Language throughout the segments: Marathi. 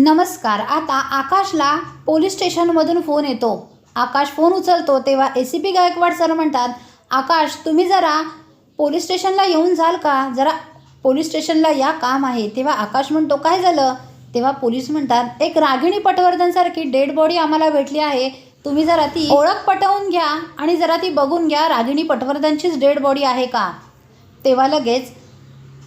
नमस्कार आता आकाशला पोलीस स्टेशनमधून फोन येतो. आकाश फोन उचलतो तेव्हा A C P Gaikwad sir म्हणतात आकाश तुम्ही जरा पोलीस स्टेशनला येऊन जाल का? जरा पोलीस स्टेशनला या काम आहे. तेव्हा आकाश म्हणतो काय झालं? तेव्हा पोलीस म्हणतात एक रागिणी पटवर्धनसारखी डेड बॉडी आम्हाला भेटली आहे. तुम्ही जरा ती ओळख पटवून घ्या आणि जरा ती बघून घ्या रागिणी पटवर्धनचीच डेड बॉडी आहे का. तेव्हा लगेच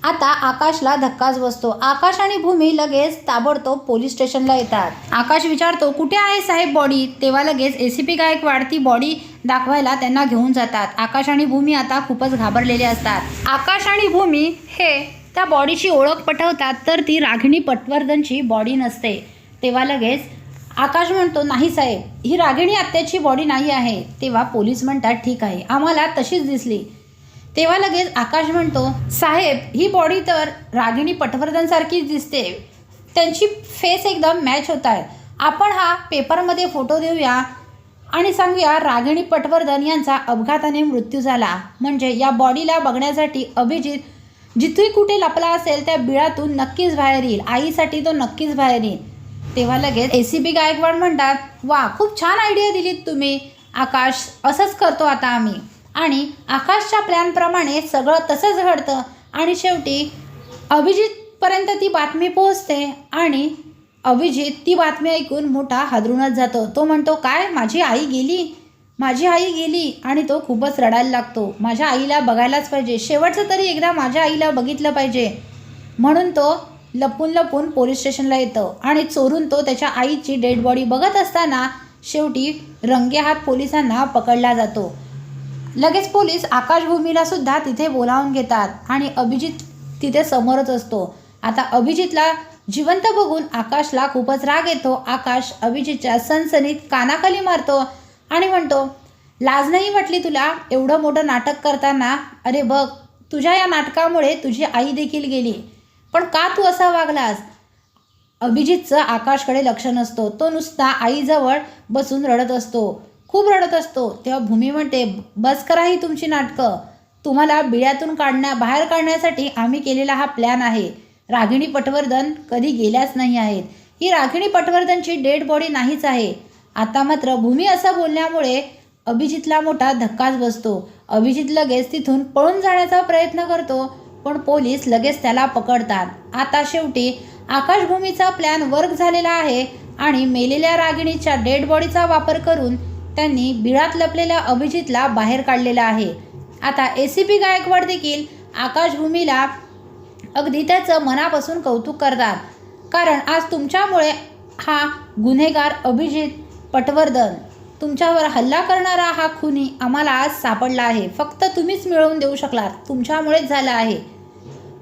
आता आकाशला धक्काच बसतो. आकाश आणि भूमी लगेच ताबडतोब पोलीस स्टेशनला येतात. आकाश विचारतो कुठे आहे साहेब बॉडी? तेव्हा लगेच ए सी पी गायक वाढती बॉडी दाखवायला त्यांना घेऊन जातात. आकाश आणि भूमी आता खूपच घाबरलेले असतात. आकाश आणि भूमी हे त्या बॉडीची ओळख पटवतात तर ती रागिणी पटवर्धनची बॉडी नसते. तेव्हा लगेच आकाश म्हणतो नाही साहेब ही रागिणी आत्याची बॉडी नाही आहे. तेव्हा पोलीस म्हणतात ठीक आहे आम्हाला तशीच दिसली. तेव्हा लगेच आकाश म्हणतो साहेब ही बॉडी तर रागिणी पटवर्धनसारखीच दिसते. त्यांची फेस एकदम मॅच होत आहे. आपण हा पेपरमध्ये फोटो देऊया आणि सांगूया रागिणी पटवर्धन यांचा अपघाताने मृत्यू झाला. म्हणजे या बॉडीला बघण्यासाठी अभिजित जिथे कुठे लपला असेल त्या बिळातून नक्कीच बाहेर येईल. आईसाठी तो नक्कीच बाहेर येईल. तेव्हा लगेच ए सी बी गायकवाड म्हणतात वा खूप छान आयडिया दिलीत तुम्ही. आकाश असंच करतो आता आम्ही. आणि आकाशच्या प्लॅनप्रमाणे सगळं तसंच घडतं. आणि शेवटी अभिजितपर्यंत ती बातमी पोहोचते आणि अभिजित ती बातमी ऐकून मोठा हादरूनच जातो. तो म्हणतो काय? माझी आई गेली? माझी आई गेली? आणि तो खूपच रडायला लागतो. माझ्या आईला बघायलाच पाहिजे. शेवटचं तरी एकदा माझ्या आईला बघितलं पाहिजे. म्हणून तो लपून लपून पोलीस स्टेशनला येतो आणि चोरून तो त्याच्या आईची डेड बॉडी बघत असताना शेवटी रंगेहात पोलिसांना पकडला जातो. लगेच पोलीस आकाशभूमीला सुद्धा तिथे बोलावून घेतात आणि अभिजित तिथे समोरच असतो. आता अभिजितला जिवंत बघून आकाशला खूपच राग येतो. आकाश अभिजितच्या सनसनीत कानाखाली मारतो आणि म्हणतो लाज नाही वाटली तुला एवढं मोठं नाटक करताना? अरे बघ तुझ्या या नाटकामुळे तुझी आई देखील गेली. पण का तू असा वागलास? अभिजितचं आकाशकडे लक्ष नसतो. तो नुसता आईजवळ बसून रडत असतो. खूप रडत असतो. तेव्हा भूमी म्हणते बस करा ही तुमची नाटकं. तुम्हाला बिळ्यातून काढण्या बाहेर काढण्यासाठी आम्ही केलेला हा प्लॅन आहे. रागिणी पटवर्धन कधी गेल्याच नाही आहेत. ही रागिणी पटवर्धनची डेड बॉडी नाहीच आहे. आता मात्र भूमी असं बोलल्यामुळे अभिजितला मोठा धक्काच बसतो. अभिजित लगेच तिथून पळून जाण्याचा प्रयत्न करतो पण पोलीस लगेच त्याला पकडतात. आता शेवटी आकाशभूमीचा प्लॅन वर्क झालेला आहे आणि मेलेल्या रागिणीच्या डेड बॉडीचा वापर करून त्यांनी बिळात लपलेल्या अभिजितला बाहेर काढलेला आहे. आता ए सी पी गायकवाड देखील आकाशभूमीला अगदी त्याचं मनापासून कौतुक करतात. कारण आज तुमच्यामुळे हा गुन्हेगार अभिजित पटवर्धन तुमच्यावर हल्ला करणारा हा खुनी आम्हाला आज सापडला आहे. फक्त तुम्हीच मिळवून देऊ शकलात. तुमच्यामुळेच झालं आहे.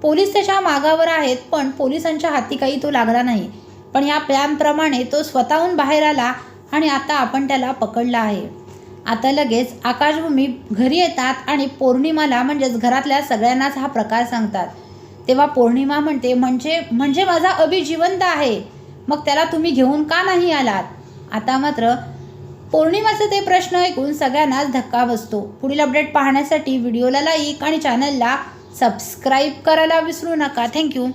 पोलीस त्याच्या मागावर आहेत पण पोलिसांच्या हाती काही तो लागला नाही. पण या प्लॅनप्रमाणे तो स्वतःहून बाहेर आला आणि आता आपण त्याला पकडला आहे. आता लगेच आकाशभूमी घरी येतात आणि पौर्णिमाला म्हणजेच घरातल्या सगळ्यांनाच हा प्रकार सांगतात. तेव्हा पौर्णिमा म्हणते म्हणजे म्हणजे माझा अभि जिवंत आहे. मग त्याला तुम्ही घेऊन का नाही आलात? आता मात्र पौर्णिमाचे ते प्रश्न ऐकून सगळ्यांनाच धक्का बसतो. पुढील अपडेट पाहण्यासाठी व्हिडिओला लाईक आणि चॅनलला सबस्क्राईब करायला विसरू नका. थँक्यू.